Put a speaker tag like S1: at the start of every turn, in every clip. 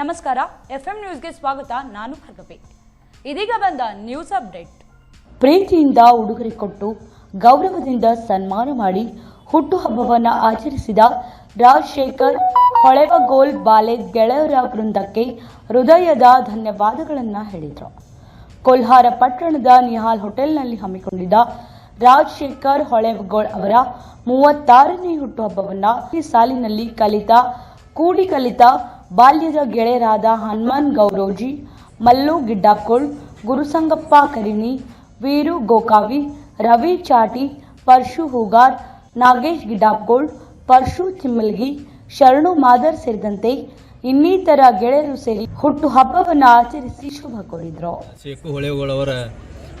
S1: ನಮಸ್ಕಾರ F M ನ್ಯೂಸ್ಗೆ ಸ್ವಾಗತ. ನಾನು ಭಾರ್ಗವಿ ಇದೀಗ ಬಂದ ನ್ಯೂಸ್ ಅಪ್ಡೇಟ್
S2: ಪ್ರೀತಿಯಿಂದ ಉಡುಗೊರೆ ಕೊಟ್ಟು ಗೌರವದಿಂದ ಸನ್ಮಾನ ಮಾಡಿ ಹುಟ್ಟುಹಬ್ಬವನ್ನು ಆಚರಿಸಿದ ರಾಜಶೇಖರ್ ಹೊಳೆವಗೋಲ್ ಬಾಲೆ ಗೆಳೆಯರ ವೃಂದಕ್ಕೆ ಹೃದಯದ ಧನ್ಯವಾದಗಳನ್ನು ಹೇಳಿದರು. ಕೊಲ್ಹಾರ ಪಟ್ಟಣದ ನಿಹಾಲ್ ಹೋಟೆಲ್ನಲ್ಲಿ ಹಮ್ಮಿಕೊಂಡಿದ್ದ ರಾಜಶೇಖರ್ ಹೊಳೆವಗೋಳ್ ಅವರ ಮೂವತ್ತಾರನೇ ಹುಟ್ಟುಹಬ್ಬವನ್ನು ಈ ಸಾಲಿನಲ್ಲಿ ಕಲಿತ, ಕೂಡಿ ಕಲಿತ ಬಾಲ್ಯದ ಗೆಳೆಯರಾದ ಹನುಮಾನ್ ಗೌರೋಜಿ, ಮಲ್ಲು ಗಿಡ್ಡಾಕೋಳ್, ಗುರುಸಂಗಪ್ಪ ಕರಿಣಿ, ವೀರು ಗೋಕಾವಿ, ರವಿ ಚಾಟಿ, ಪರ್ಶು ಹೂಗಾರ್, ನಾಗೇಶ್ ಗಿಡ್ಡಾಕೋಳ್, ಪರ್ಶು ಚಿಮ್ಮಲ್ಗಿ ಶರಣು ಮಾದರ್ ಸೇರಿದಂತೆ ಇನ್ನಿತರ ಗೆಳೆಯರು ಸೇರಿ ಹುಟ್ಟು ಹಬ್ಬವನ್ನು ಆಚರಿಸಿ ಶುಭ ಕೋರಿದ್ರು.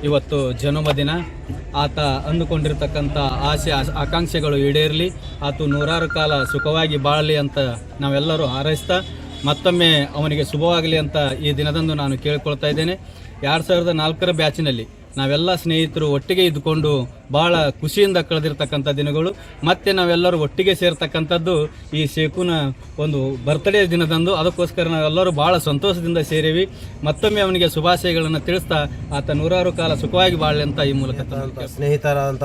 S3: ಇವತ್ತು ಜನ್ಮದಿನ. ಆತ ಅಂದುಕೊಂಡಿರ್ತಕ್ಕಂಥ ಆಸೆ ಆಕಾಂಕ್ಷೆಗಳು ಈಡೇರಲಿ. ಆತ ನೂರಾರು ಕಾಲ ಸುಖವಾಗಿ ಬಾಳಲಿ ಅಂತ ನಾವೆಲ್ಲರೂ ಹಾರೈಸ್ತಾ, ಮತ್ತೊಮ್ಮೆ ಅವನಿಗೆ ಶುಭವಾಗಲಿ ಅಂತ ಈ ದಿನದಂದು ನಾನು ಕೇಳಿಕೊಳ್ತಾ ಇದ್ದೇನೆ. ಎರಡು ಸಾವಿರದ ನಾಲ್ಕರ ಬ್ಯಾಚಿನಲ್ಲಿ ನಾವೆಲ್ಲ ಸ್ನೇಹಿತರು ಒಟ್ಟಿಗೆ ಇದ್ದುಕೊಂಡು ಭಾಳ ಖುಷಿಯಿಂದ ಕಳೆದಿರ್ತಕ್ಕಂಥ ದಿನಗಳು. ಮತ್ತೆ ನಾವೆಲ್ಲರೂ ಒಟ್ಟಿಗೆ ಸೇರ್ತಕ್ಕಂಥದ್ದು ಈ ಶೇಖುನ ಒಂದು ಬರ್ತ್ಡೇ ದಿನದಂದು. ಅದಕ್ಕೋಸ್ಕರ ನಾವೆಲ್ಲರೂ ಭಾಳ ಸಂತೋಷದಿಂದ ಸೇರಿವಿ. ಮತ್ತೊಮ್ಮೆ ಅವನಿಗೆ ಶುಭಾಶಯಗಳನ್ನು ತಿಳಿಸ್ತಾ ಆತ ನೂರಾರು ಕಾಲ ಸುಖವಾಗಿ ಬಾಳಲಿ ಅಂತ ಈ ಮೂಲಕ
S4: ಸ್ನೇಹಿತರಾದಂಥ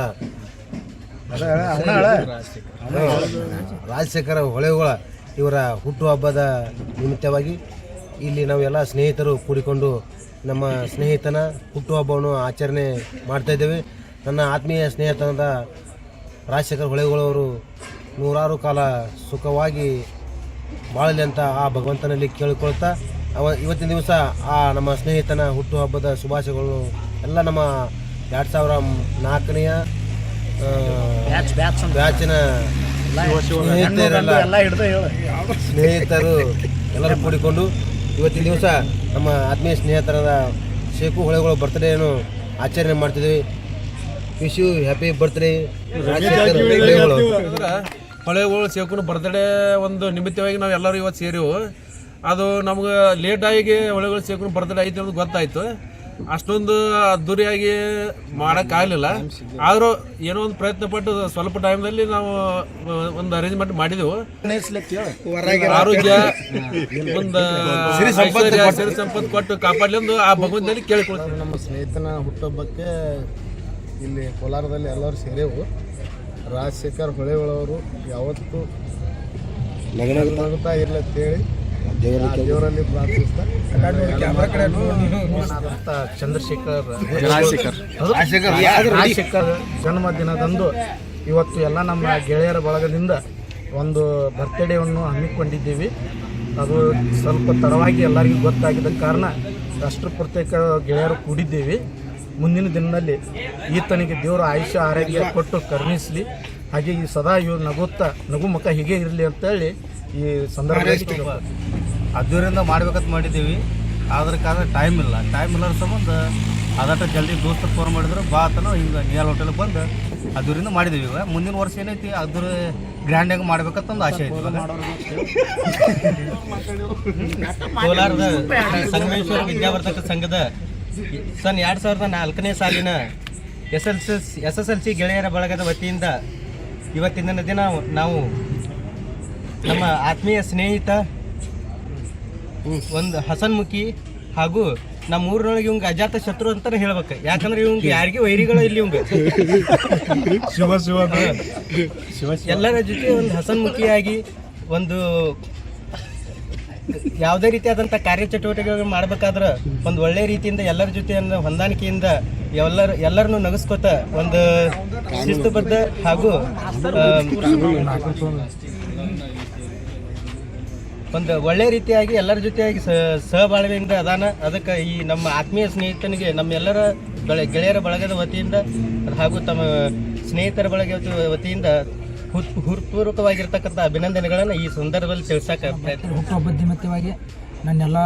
S4: ರಾಜಶೇಖರ ಹೊಳೆಗಳ ಇವರ ಹುಟ್ಟುಹಬ್ಬದ ನಿಮಿತ್ತವಾಗಿ ಇಲ್ಲಿ ನಾವೆಲ್ಲ ಸ್ನೇಹಿತರು ಕೂಡಿಕೊಂಡು ನಮ್ಮ ಸ್ನೇಹಿತನ ಹುಟ್ಟುಹಬ್ಬವನ್ನು ಆಚರಣೆ ಮಾಡ್ತಾ ಇದ್ದೇವೆ. ನನ್ನ ಆತ್ಮೀಯ ಸ್ನೇಹಿತನಾದ ರಾಜಶೇಖರ್ ಹೊಳೆಗಳವರು ನೂರಾರು ಕಾಲ ಸುಖವಾಗಿ ಬಾಳಲಿ ಅಂತ ಆ ಭಗವಂತನಲ್ಲಿ ಕೇಳಿಕೊಳ್ತಾ ಅವ ಇವತ್ತಿನ ದಿವಸ ಆ ನಮ್ಮ ಸ್ನೇಹಿತನ ಹುಟ್ಟುಹಬ್ಬದ ಶುಭಾಶಯಗಳು ಎಲ್ಲ ನಮ್ಮ ಎರಡು ಸಾವಿರ ನಾಲ್ಕನೆಯ ಬ್ಯಾಚಿನ ಸ್ನೇಹಿತರೆಲ್ಲ ಸ್ನೇಹಿತರು ಎಲ್ಲರೂ ಕೂಡಿಕೊಂಡು ಇವತ್ತಿನ ದಿವಸ ನಮ್ಮ ಆತ್ಮೀಯ ಸ್ನೇಹಿತರಾದ ಶೇಖು ಹೊಳೆಗಳ ಬರ್ತ್ಡೇಯನ್ನು ಆಚರಣೆ ಮಾಡ್ತಿದ್ವಿ. ವಿಶ್ ಯು ಹ್ಯಾಪಿ ಬರ್ತ್ಡೇ ಹೊಳೆಗಳು.
S5: ಹೊಳೆಗಳು ಸೇರ್ಕೊಂಡು ಬರ್ತ್ಡೇ ಒಂದು ನಿಮಿತ್ತವಾಗಿ ನಾವು ಎಲ್ಲರೂ ಇವತ್ತು ಸೇರಿವು. ಅದು ನಮ್ಗೆ ಲೇಟಾಗಿ ಹೊಳೆಗಳು ಶೇಖುನ ಬರ್ತ್ಡೇ ಐತೆ ಅನ್ನೋದು ಗೊತ್ತಾಯ್ತು. ಅಷ್ಟೊಂದು ಅದ್ದೂರಿಯಾಗಿ ಮಾಡೋಕ್ಕಾಗಲಿಲ್ಲ. ಆದರೂ ಏನೋ ಒಂದು ಪ್ರಯತ್ನ ಪಟ್ಟು ಸ್ವಲ್ಪ ಟೈಮ್ನಲ್ಲಿ ನಾವು ಒಂದು ಅರೇಂಜ್ಮೆಂಟ್ ಮಾಡಿದೆವು. ಆರೋಗ್ಯ ಒಂದು ಸಿರಿ ಸಂಪತ್ತು ಕೊಟ್ಟು ಕಾಪಾಡಲಿ ಎಂದು ಆ ಭಗವಂತನಲ್ಲಿ ಕೇಳಿಕೊಳ್ತೀವಿ
S6: ನಮ್ಮ ಸ್ನೇಹಿತನ ಹುಟ್ಟುಹಬ್ಬಕ್ಕೆ ಇಲ್ಲಿ ಕೋಲಾರದಲ್ಲಿ ಎಲ್ಲರೂ ಸೇರೆವು. ರಾಜಶೇಖರ್ ಹೊಳೆಗಳವರು ಯಾವತ್ತೂ ಲಗ್ನ ಇರಲಿ ಅಂತೇಳಿ ಆ ದೇವರಲ್ಲಿ ಪ್ರಾರ್ಥಿಸ್ತಾ? ಅಂತ ಚಂದ್ರಶೇಖರ್ ರಾಜಶೇಖರ್. ಜನ್ಮದಿನದಂದು ಇವತ್ತು ಎಲ್ಲ ನಮ್ಮ ಗೆಳೆಯರ ಬಳಗದಿಂದ ಒಂದು ಬರ್ತ್ಡೇವನ್ನು ಹಮ್ಮಿಕೊಂಡಿದ್ದೀವಿ. ಅದು ಸ್ವಲ್ಪ ತಡವಾಗಿ ಎಲ್ಲರಿಗೂ ಗೊತ್ತಾಗಿದ್ದ ಕಾರಣ ರಾಷ್ಟ್ರ ಪ್ರತ್ಯೇಕ ಗೆಳೆಯರು ಕೂಡಿದ್ದೀವಿ. ಮುಂದಿನ ದಿನದಲ್ಲಿ ಈತನಿಗೆ ದೇವರ ಆಯುಷ್ಯ ಆರೋಗ್ಯ ಕೊಟ್ಟು ಕರುಣಿಸಲಿ. ಹಾಗೆ ಈ ಸದಾ ಇವ್ರು ನಗುತ್ತಾ ನಗು ಮುಖ ಹೀಗೆ ಇರಲಿ ಅಂತೇಳಿ ಈ ಸಂದರ್ಭದಲ್ಲಿ
S7: ಅದರಿಂದ ಮಾಡ್ಬೇಕಂತ ಮಾಡಿದ್ದೀವಿ. ಆದ್ರ ಕಾರಣ ಟೈಮ್ ಇಲ್ಲ. ಟೈಮ್ ಇಲ್ಲರ ಸಂಬಂಧ ಅದಟ ಜಲ್ದಿ ದೋಸ್ತ ಫೋನ್ ಮಾಡಿದ್ರು, ಬಾ ಅಂತನೋ ಹಿಂಗೆ ನಿಯಲ್ ಹೋಟೆಲ್ಗೆ ಬಂದು ಅದರಿಂದ ಮಾಡಿದ್ದೀವಿ ಇವಾಗ. ಮುಂದಿನ ವರ್ಷ ಏನೈತಿ, ಅದ್ರ ಗ್ರ್ಯಾಂಡಾಗಿ ಮಾಡ್ಬೇಕಂತ ಒಂದು ಆಸೆ ಐತಿ ಕೋಲಾರದ ಸಂಗಮೇಶ್ವರ ವಿದ್ಯಾವರ್ಧಕ ಸಂಘದ ಸನ್ ಎರಡು ಸಾವಿರದ ನಾಲ್ಕನೇ ಸಾಲಿನ S L C S S L C ಗೆಳೆಯರ ಬಳಗದ ವತಿಯಿಂದ ಇವತ್ತಿನ ದಿನ ನಾವು ನಮ್ಮ ಆತ್ಮೀಯ ಸ್ನೇಹಿತ ಒಂದು ಹಸನ್ಮುಖಿ ಹಾಗೂ ನಮ್ಮ ಊರಿನೊಳಗೆ ಇವಂಗ ಅಜಾತ ಶತ್ರು ಅಂತ ಹೇಳ್ಬೇಕು. ಯಾಕಂದ್ರೆ ಇವಂಗ ಯಾರಿಗೆ ವೈರಿಗಳು ಇಲ್ಲಿ ಇವಂಗ.
S6: ಶಿವ ಶಿವ
S7: ಎಲ್ಲರ ಜೊತೆ ಒಂದು ಹಸನ್ಮುಖಿಯಾಗಿ ಒಂದು ಯಾವುದೇ ರೀತಿಯಾದಂಥ ಕಾರ್ಯಚಟುವಟಿಕೆಗಳು ಮಾಡ್ಬೇಕಾದ್ರೆ ಒಂದು ಒಳ್ಳೆ ರೀತಿಯಿಂದ ಎಲ್ಲರ ಜೊತೆಯಿಂದ ಹೊಂದಾಣಿಕೆಯಿಂದ ಎಲ್ಲರ ಎಲ್ಲರನ್ನು ನಗಸ್ಕೊತ ಒಂದು ಶಿಸ್ತುಬದ್ಧ ಹಾಗೂ ಒಂದು ಒಳ್ಳೆ ರೀತಿಯಾಗಿ ಎಲ್ಲರ ಜೊತೆಯಾಗಿ ಸಹಬಾಳ್ವೆಯಿಂದ ಅದಾನ. ಅದಕ್ಕೆ ಈ ನಮ್ಮ ಆತ್ಮೀಯ ಸ್ನೇಹಿತನಿಗೆ, ನಮ್ಮೆಲ್ಲರ ಬಳ, ಗೆಳೆಯರ ಬಳಗದ ವತಿಯಿಂದ ಹಾಗೂ ತಮ್ಮ ಸ್ನೇಹಿತರ ಬಳಗ ವತಿಯಿಂದ ಹುತ್, ಹೃತ್ಪೂರ್ವಕವಾಗಿರ್ತಕ್ಕಂಥ ಅಭಿನಂದನೆಗಳನ್ನು ಈ ಸಂದರ್ಭದಲ್ಲಿ ತಿಳಿಸಕ್ಕೆ ಪ್ರಯತ್ನ
S8: ಹುಟ್ಟುಹಬ್ಬದ ನಿಮಿತ್ತವಾಗಿ ನನ್ನೆಲ್ಲ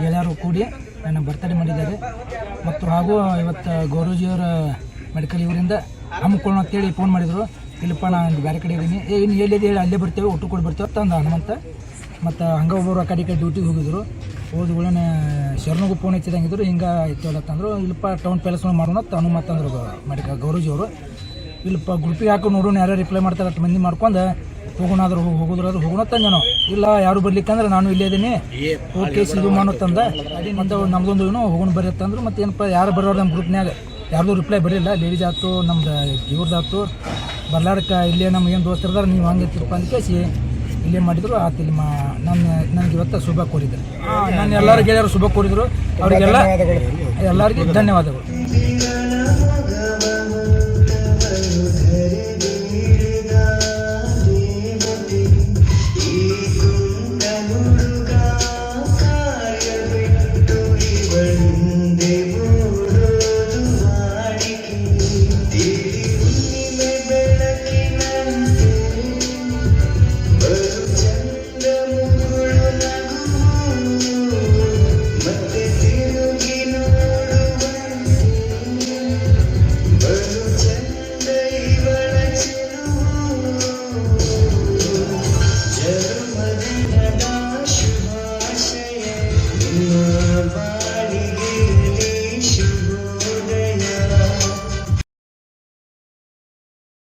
S8: ಗೆಳೆಯರು ಕೂಡಿ ನನ್ನ ಬರ್ತಡೇ ಮಾಡಿದ್ದಾರೆ. ಮತ್ತು ಹಾಗೂ ಇವತ್ತು ಗೌರೂಜಿಯವರ ಮೆಡಿಕಲ್ ಇವರಿಂದ ಹಮ್ಮಿಕೊಳ್ಳೋಣ ಅಂತೇಳಿ ಫೋನ್ ಮಾಡಿದರು. ಇಲ್ಲಪ್ಪ ನಾನು ಬೇರೆ ಕಡೆ ಇದ್ದೀನಿ. ಏನು ಎಲ್ಲಿದೆ ಹೇಳಿ, ಅಲ್ಲೇ ಬರ್ತೇವೆ, ಒಟ್ಟು ಕೊಡಿ ಬರ್ತೇವೆ ತಂದ ಹನುಮಂತ. ಮತ್ತು ಹಂಗೆ ಒಬ್ಬರು ಆ ಕಡೆ ಕಡೆ ಡ್ಯೂಟಿಗೆ ಹೋಗಿದ್ರು. ಹೋದ್ಗಳೇ ಶರಣಗೂ ಫೋನ್ ಹಚ್ಚಿದಂಗಿದ್ರು ಹಿಂಗೆ ಅಂತಂದ್ರು ಇಲ್ಲಪ್ಪ ಟೌನ್ ಪ್ಯಾಲೇಸ್ ಮಾಡೋಣ ಅಂತ ಮತ್ತಂದ್ರು ಮಡಿಕ ಗೌರಜಿಯವರು ಇಲ್ಲಪ್ಪ ಗ್ರೂಪಿಗೆ ಹಾಕಿ ನೋಡೋಣ ಯಾರು ರಿಪ್ಲೈ ಮಾಡ್ತಾರೆ ಅಷ್ಟು ಮಂದಿ ಮಾಡ್ಕೊಂಡು ಹೋಗೋಣಾದ್ರು ಹೋಗುದ್ರು ಹೋಗೋದ್ರಾದ್ರು ಹೋಗೋಣ ತಂದೆ ಇಲ್ಲ, ಯಾರು ಬರ್ಲಿಕ್ಕಂದ್ರೆ ನಾನು ಇಲ್ಲೇ ಇದ್ದೀನಿ. ಓಕೆ ಇದು ಮಾಡೋ ತಂದ. ಮತ್ತೆ ನಮ್ದೊಂದು ಏನೋ ಹೋಗೋಣ ಬರತ್ತಂದ್ರು ಮತ್ತೆ ಏನಪ್ಪ, ಯಾರು ಬರೋರು ನಮ್ಮ ಗ್ರೂಪ್ನಾಗ ಯಾರ್ದು ರಿಪ್ಲೈ ಬರಲಿಲ್ಲ. ಲೇಡೀಸ್ ಆಯ್ತು, ನಮ್ದು ಇವ್ರದ್ದಾಯ್ತು ಬರ್ಲಾಡಕ್ಕೆ ಇಲ್ಲೇ ನಮ್ಮ ಏನು ದೋಸ್ತರದಾರ ನೀವು ಹಂಗೆ ತಿರ್ಪ ಅಂತ ಕೇಸಿ ಇಲ್ಲೇ ಮಾಡಿದ್ರು ಆ ಇಲ್ಲಿ ಮಾ ನನ್ನ ನನಗೆ ಇವತ್ತು ಶುಭ ಕೋರಿದ್ರು. ನಾನು ಎಲ್ಲರೂ ಗೆಳೆಯರು ಶುಭ ಕೋರಿದ್ರು. ಅವರಿಗೆಲ್ಲ ಎಲ್ಲರಿಗೂ ಧನ್ಯವಾದಗಳು.